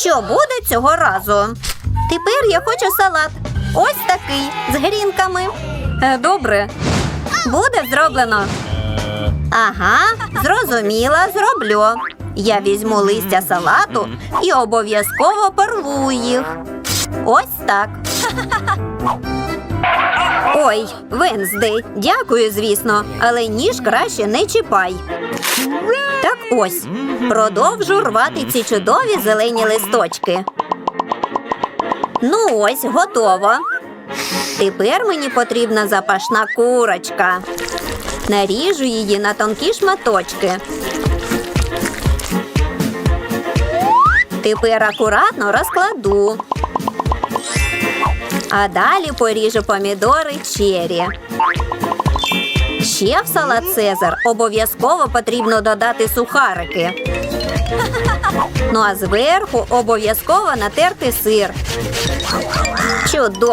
Що буде цього разу? Тепер я хочу салат. Ось такий з грінками. Е, Добре. Буде зроблено. Ага, зрозуміла, зроблю. Я візьму листя салату і обов'язково порву їх. Ось так. Ой, Венздей, дякую, звісно, але ніж краще не чіпай. Так ось, продовжу рвати ці чудові зелені листочки. Ну ось, готово. Тепер мені потрібна запашна курочка. Наріжу її на тонкі шматочки. Тепер акуратно розкладу. А далі поріжу помідори чері. Ще в салат Цезар обов'язково потрібно додати сухарики. Ну а зверху обов'язково натерти сир. Чудово!